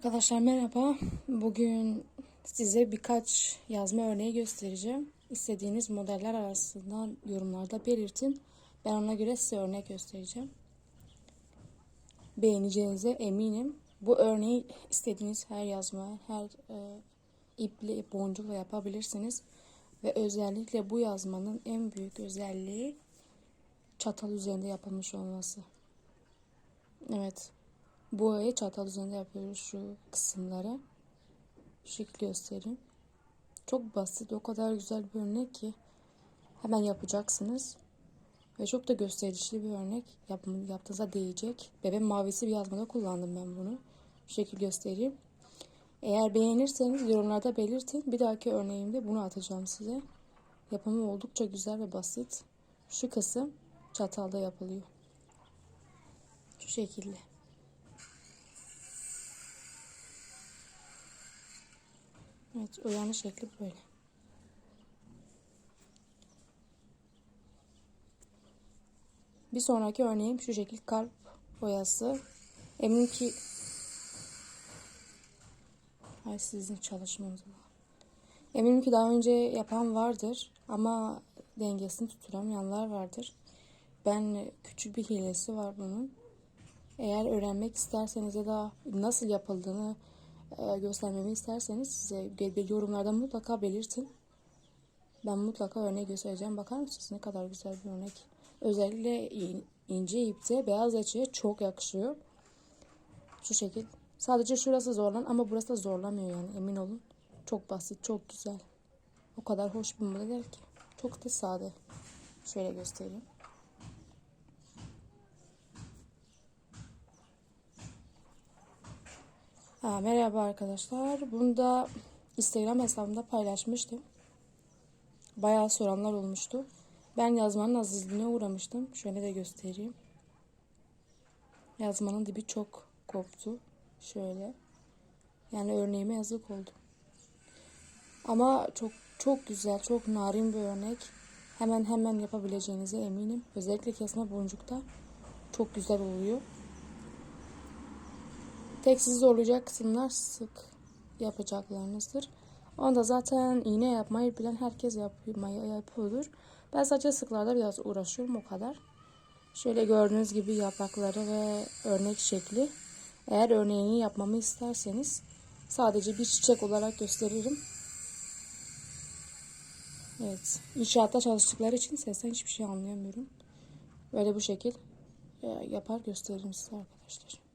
Arkadaşlar merhaba. Bugün size birkaç yazma örneği göstereceğim. İstediğiniz modeller arasından yorumlarda belirtin. Ben ona göre size örnek göstereceğim. Beğeneceğinize eminim. Bu örneği istediğiniz her yazma, her e, iple, boncukla yapabilirsiniz. Ve özellikle bu yazmanın en büyük özelliği çatal üzerinde yapılmış olması. Evet. Boyayı çatal üzerinde yapıyoruz şu kısımları. Şekilde göstereyim. Çok basit, o kadar güzel bir örnek ki hemen yapacaksınız. Ve çok da gösterişli bir örnek. Yap, yaptığınızda değecek. Bebek mavisi bir yazmada kullandım ben bunu. Şu şekilde göstereyim. Eğer beğenirseniz yorumlarda belirtin. Bir dahaki örneğimde bunu atacağım size. Yapımı oldukça güzel ve basit. Şu kısım çatalda yapılıyor. Şu şekilde. Evet, uyanış şekli böyle. Bir sonraki örneğim şu şekil kalp boyası. Eminim ki Ay sizin çalışmanız var. Eminim ki daha önce yapan vardır ama dengesini tutturamayanlar vardır. Ben küçük bir hilesi var bunun. Eğer öğrenmek isterseniz ya da nasıl yapıldığını göstermemi isterseniz size yorumlarda mutlaka belirtin. Ben mutlaka örnek göstereceğim. Bakar mısınız ne kadar güzel bir örnek. Özellikle ince ipte beyaz açıya çok yakışıyor. Şu şekil. Sadece şurası zorlan ama burası da zorlamıyor yani emin olun. Çok basit, çok güzel. O kadar hoş bir model ki. Çok da sade. Şöyle göstereyim. Ha, merhaba arkadaşlar. Bunu da Instagram hesabımda paylaşmıştım. Bayağı soranlar olmuştu. Ben yazmanın azizliğine uğramıştım. Şöyle de göstereyim. Yazmanın dibi çok koptu. Şöyle. Yani örneğime yazık oldu. Ama çok çok güzel, çok narin bir örnek. Hemen hemen yapabileceğinize eminim. Özellikle kesme boncukta çok güzel oluyor. Tek sizi zorlayacak sık yapacaklarınızdır. Onu da zaten iğne yapmayı bilen herkes yapmayı yapıyordur. Ben sadece sıklarda biraz uğraşıyorum o kadar. Şöyle gördüğünüz gibi yaprakları ve örnek şekli. Eğer örneğini yapmamı isterseniz sadece bir çiçek olarak gösteririm. Evet. İnşaatta çalıştıkları için sesten hiçbir şey anlayamıyorum. Böyle bu şekil e, yapar gösteririm size arkadaşlar.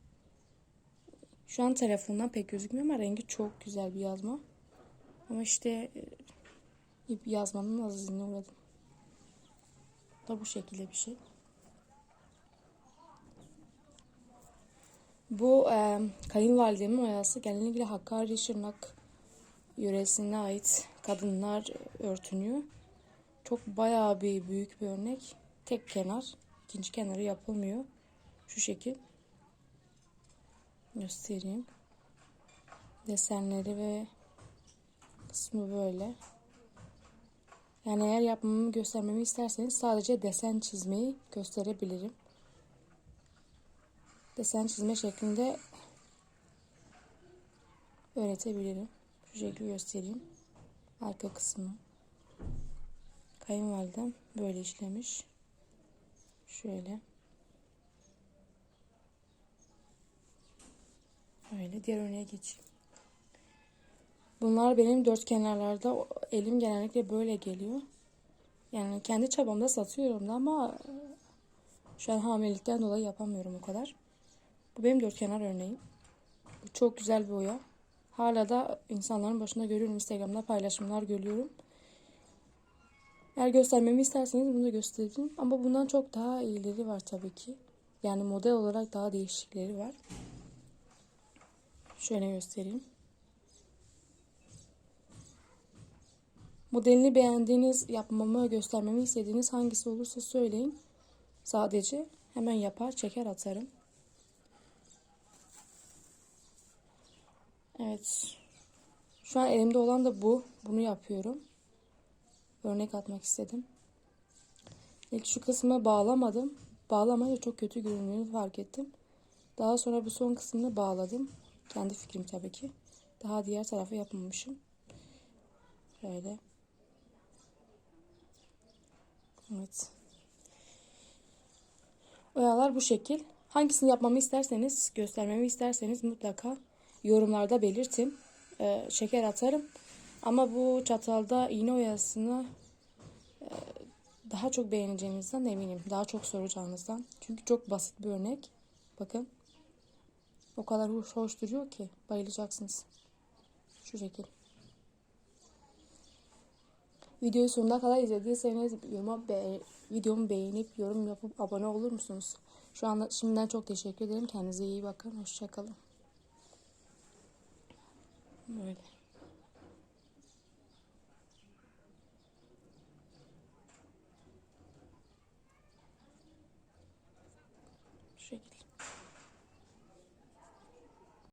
Şu an telefondan pek gözükmüyor ama rengi çok güzel bir yazma. Ama işte e, ip yazmanın azizliğine uğradım. Da bu şekilde bir şey. Bu e, kayınvalidemin oyası genellikle Hakkari Şırnak yöresine ait kadınlar örtünüyor. Çok bayağı bir büyük bir örnek. Tek kenar. ikinci kenarı yapılmıyor. Şu şekil göstereyim. Desenleri ve kısmı böyle. Yani eğer yapmamı göstermemi isterseniz sadece desen çizmeyi gösterebilirim. Desen çizme şeklinde öğretebilirim. Şu şekilde göstereyim. Arka kısmı. Kayınvalidem böyle işlemiş. Şöyle. Öyle diğer örneğe geçeyim. Bunlar benim dört kenarlarda elim genellikle böyle geliyor. Yani kendi çabamda satıyorum da ama şu an hamilelikten dolayı yapamıyorum o kadar. Bu benim dört kenar örneğim. Bu çok güzel bir boya. Hala da insanların başında görüyorum. Instagram'da paylaşımlar görüyorum. Eğer göstermemi isterseniz bunu da gösteririm. Ama bundan çok daha iyileri var tabii ki. Yani model olarak daha değişikleri var. Şöyle göstereyim. Modelini beğendiğiniz, yapmamı, göstermemi istediğiniz hangisi olursa söyleyin. Sadece hemen yapar, çeker atarım. Evet. Şu an elimde olan da bu. Bunu yapıyorum. Örnek atmak istedim. İlk şu kısmı bağlamadım. Bağlamayınca çok kötü göründüğünü fark ettim. Daha sonra bu son kısmını bağladım Kendi fikrim tabii ki. Daha diğer tarafı yapmamışım. Şöyle. Evet. Oyalar bu şekil. Hangisini yapmamı isterseniz, göstermemi isterseniz mutlaka yorumlarda belirtin. Ee, şeker atarım. Ama bu çatalda iğne oyasını e, daha çok beğeneceğinizden eminim. Daha çok soracağınızdan. Çünkü çok basit bir örnek. Bakın. O kadar hoş, hoş duruyor ki bayılacaksınız. Şu şekil. Videoyu sonuna kadar izlediyseniz videomu, be videomu beğenip yorum yapıp abone olur musunuz? Şu anda şimdiden çok teşekkür ederim. Kendinize iyi bakın. Hoşçakalın. Böyle. Şekilde.